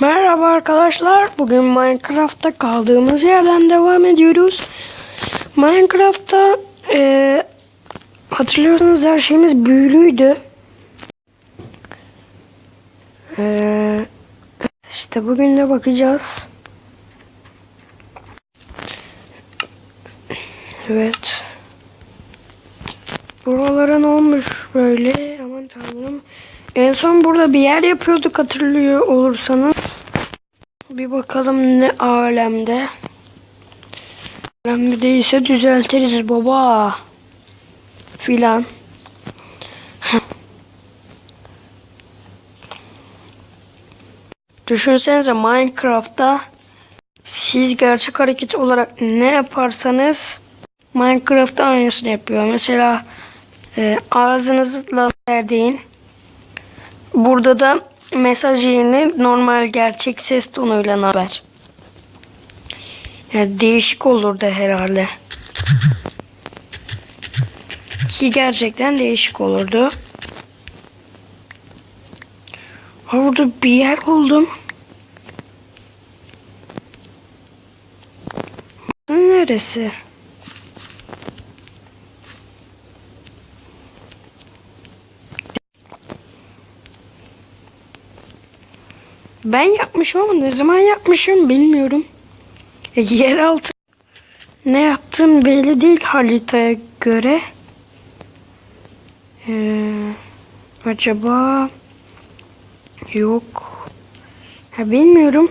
Merhaba arkadaşlar. Bugün Minecraft'ta kaldığımız yerden devam ediyoruz. Minecraft'ta eee hatırlıyorsanız her şeyimiz büyülüydü. Eee işte bugün de bakacağız. Evet. Buralara ne olmuş böyle? Aman tanrım. En son burada bir yer yapıyorduk hatırlıyor olursanız. Bir bakalım ne alemde. Alemde değilse düzeltiriz baba. Filan. Düşünsenize Minecraft'ta siz gerçek hareket olarak ne yaparsanız Minecraft'ta aynısını yapıyor. Mesela e, ağzınızla verdiğin Burada da mesaj yerine normal gerçek ses tonuyla haber. Yani değişik olurdu herhalde. Ki gerçekten değişik olurdu. Ha, Burada bir yer buldum. Neresi? Ben yapmışım ama ne zaman yapmışım bilmiyorum. E, yeraltı ne yaptığım belli değil haritaya göre. Ee, acaba yok. Ha, bilmiyorum.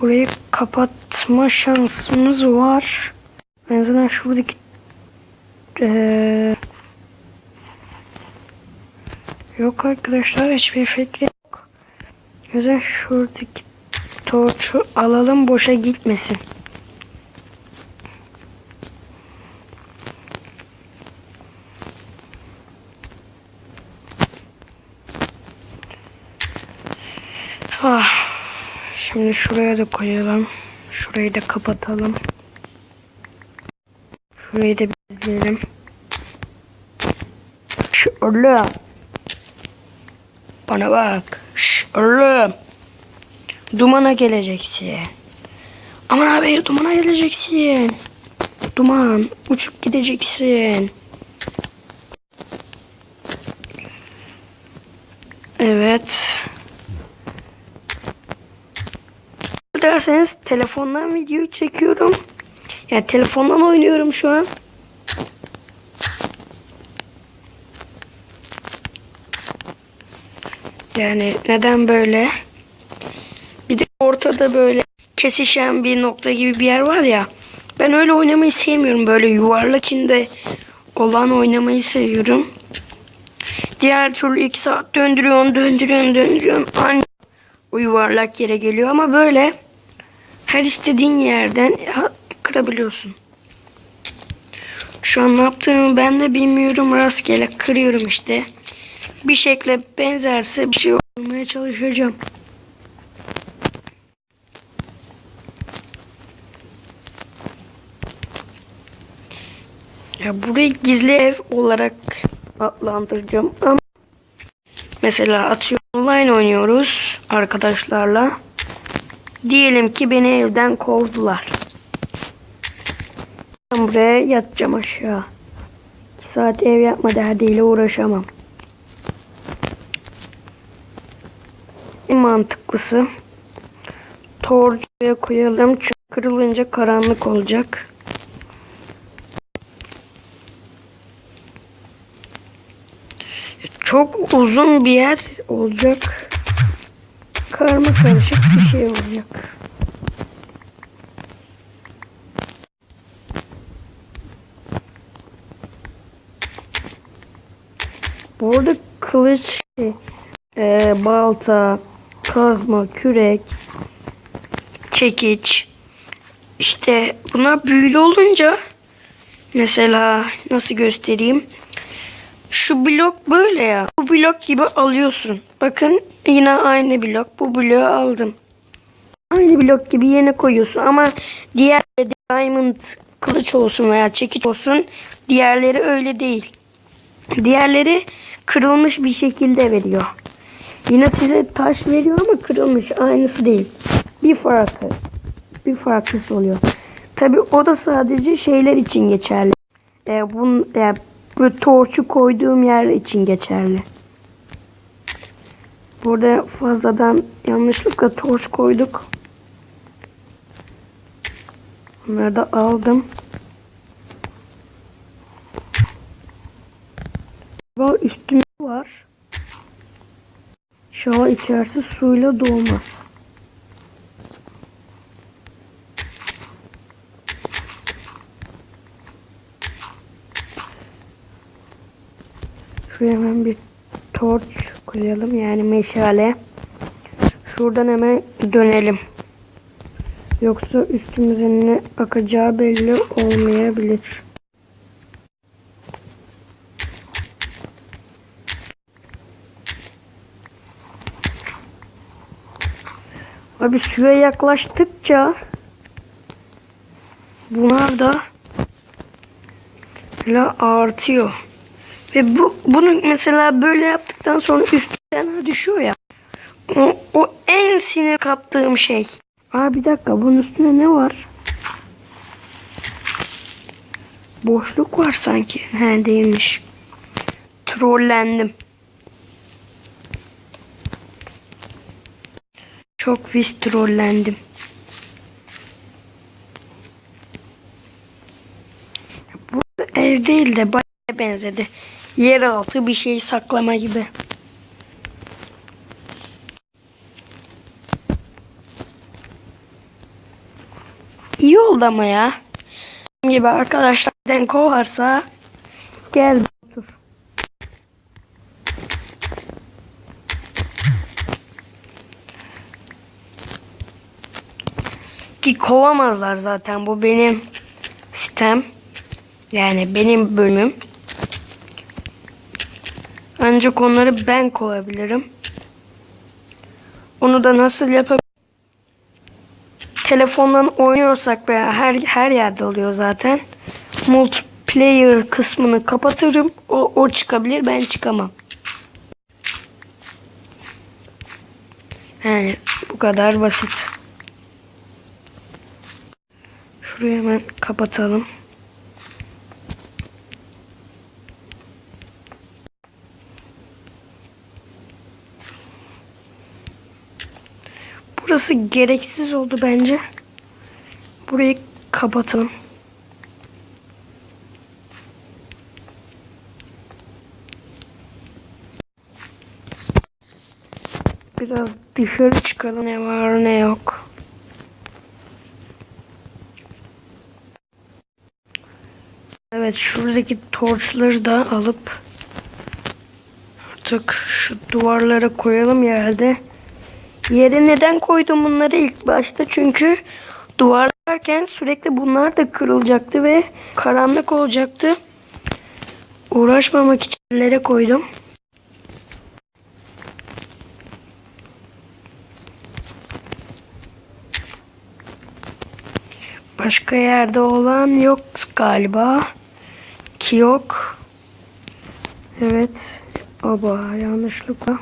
Burayı kapatma şansımız var. En azından şuradaki ee, yok arkadaşlar hiçbir fikrim yüzden şuradaki torçu alalım boşa gitmesin. Ah, şimdi şuraya da koyalım. Şurayı da kapatalım. Şurayı da bizleyelim. Şu oğlum. Bana bak. Oğlum. Dumana geleceksin. Aman abi dumana geleceksin. Duman. Uçup gideceksin. Evet. Derseniz telefondan video çekiyorum. Yani telefondan oynuyorum şu an. Yani neden böyle? Bir de ortada böyle kesişen bir nokta gibi bir yer var ya. Ben öyle oynamayı sevmiyorum. Böyle yuvarlak içinde olan oynamayı seviyorum. Diğer türlü iki saat döndürüyorsun, döndürüyorsun, döndürüyorsun. Aynı o yuvarlak yere geliyor ama böyle her istediğin yerden kırabiliyorsun. Şu an ne yaptığımı ben de bilmiyorum. Rastgele kırıyorum işte. Bir şekle benzerse bir şey olmaya çalışacağım. Ya burayı gizli ev olarak adlandıracağım ama mesela atıyorum online oynuyoruz arkadaşlarla. Diyelim ki beni evden kovdular. Ben buraya yatacağım aşağı. 2 saat ev yapma derdiyle uğraşamam. En mantıklısı torcuya koyalım çünkü kırılınca karanlık olacak. Çok uzun bir yer olacak. Karma karışık bir şey olacak. Bu arada kılıç, e, balta, kazma, kürek, çekiç. İşte buna büyülü olunca mesela nasıl göstereyim? Şu blok böyle ya. Bu blok gibi alıyorsun. Bakın yine aynı blok. Bu bloğu aldım. Aynı blok gibi yerine koyuyorsun ama diğer diamond kılıç olsun veya çekiç olsun diğerleri öyle değil. Diğerleri kırılmış bir şekilde veriyor. Yine size taş veriyor ama kırılmış. Aynısı değil. Bir farkı. Bir farklısı oluyor. Tabi o da sadece şeyler için geçerli. E, bun, e, bu torçu koyduğum yer için geçerli. Burada fazladan yanlışlıkla torç koyduk. Bunları da aldım. Bu an içerisi suyla dolmaz. Şuraya hemen bir torç koyalım yani meşale. Şuradan hemen dönelim. Yoksa üstümüze ne akacağı belli olmayabilir. Abi suya yaklaştıkça bunlar da böyle artıyor. Ve bu bunu mesela böyle yaptıktan sonra üstten düşüyor ya. O, o en sinir kaptığım şey. Aa bir dakika bunun üstünde ne var? Boşluk var sanki. He değilmiş. Trollendim. Çok pis trollendim. Bu ev değil de bayağı benzedi. Yeraltı bir şey saklama gibi. İyi oldu ama ya. Gibi arkadaşlardan kovarsa gel Ki kovamazlar zaten bu benim sitem. Yani benim bölümüm. Ancak onları ben kovabilirim. Onu da nasıl yapabilirim? Telefondan oynuyorsak veya her her yerde oluyor zaten. Multiplayer kısmını kapatırım. O, o çıkabilir ben çıkamam. Yani bu kadar basit. Şurayı hemen kapatalım. Burası gereksiz oldu bence. Burayı kapatalım. Biraz dışarı çıkalım ne var ne yok. Evet şuradaki torçları da alıp artık şu duvarlara koyalım yerde. Yere neden koydum bunları ilk başta? Çünkü duvarlarken sürekli bunlar da kırılacaktı ve karanlık olacaktı. Uğraşmamak için yerlere koydum. Başka yerde olan yok galiba. Ki yok. Evet. Aba yanlışlıkla.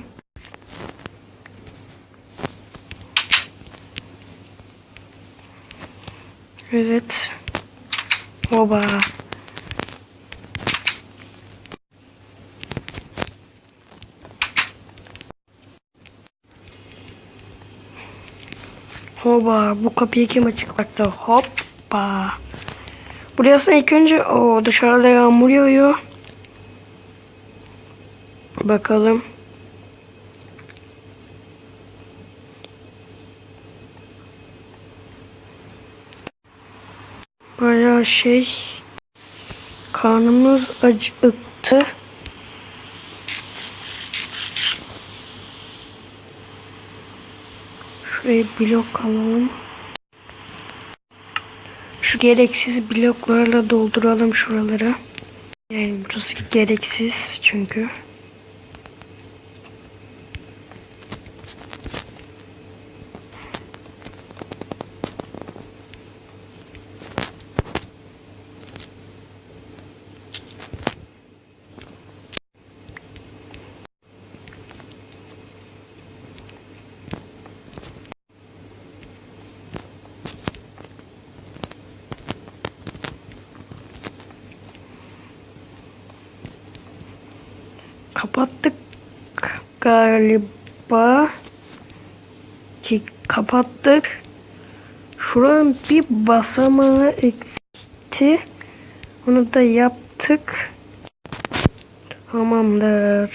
Evet. Oba. Hoba. Bu kapıyı kim açık baktı? Hoppa. Burası ilk önce o dışarıda yağmur yağıyor. Bakalım. Bayağı şey karnımız acıktı. Şuraya blok alalım. Şu gereksiz bloklarla dolduralım şuraları. Yani burası gereksiz çünkü. Kapattık galiba. Ki kapattık. Şuranın bir basamağı eksikti. Onu da yaptık. Tamamdır.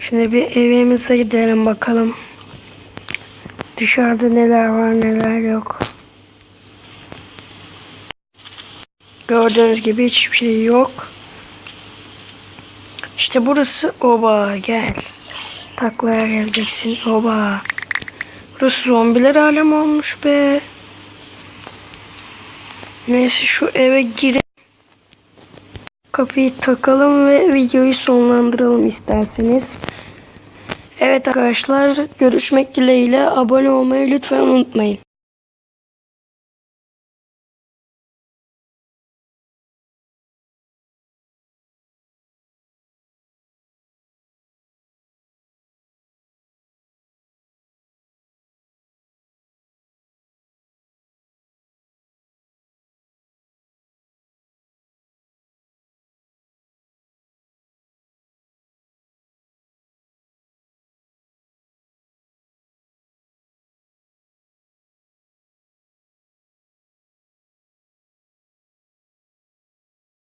Şimdi bir evimize gidelim bakalım. Dışarıda neler var neler yok. Gördüğünüz gibi hiçbir şey yok. İşte burası oba gel. Taklaya geleceksin oba. Burası zombiler alem olmuş be. Neyse şu eve girelim. Kapıyı takalım ve videoyu sonlandıralım isterseniz. Evet arkadaşlar görüşmek dileğiyle abone olmayı lütfen unutmayın.